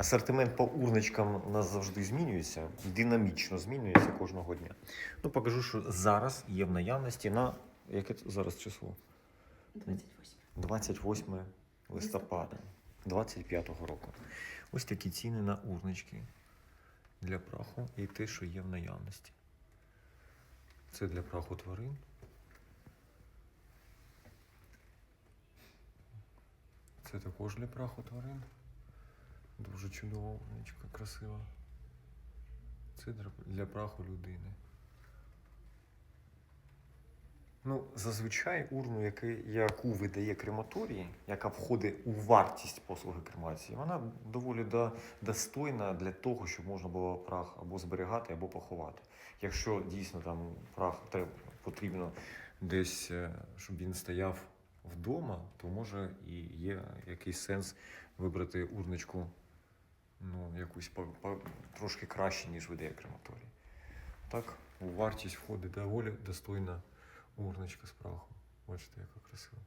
Асортимент по урничкам у нас завжди змінюється, динамічно змінюється кожного дня. Ну, покажу, що зараз є в наявності на яке зараз число? 28. 28 листопада 25-го року. Ось такі ціни на урнички для праху і те, що є в наявності. Це для праху тварин. Це також для праху тварин. Дуже чудова урничка, красива. Це для, праху людини. Ну, зазвичай урну, яку видає крематорій, яка входить у вартість послуги кремації, вона доволі до, достойна для того, щоб можна було прах або зберігати, або поховати. Якщо дійсно там прах треба, потрібно десь, е, щоб він стояв вдома, то може і є якийсь сенс вибрати урничку ну, якусь по, по, трошки краще, ніж веде крематорій. Так, у вартість входить доволі достойна урночка з праху. Бачите, яка красива.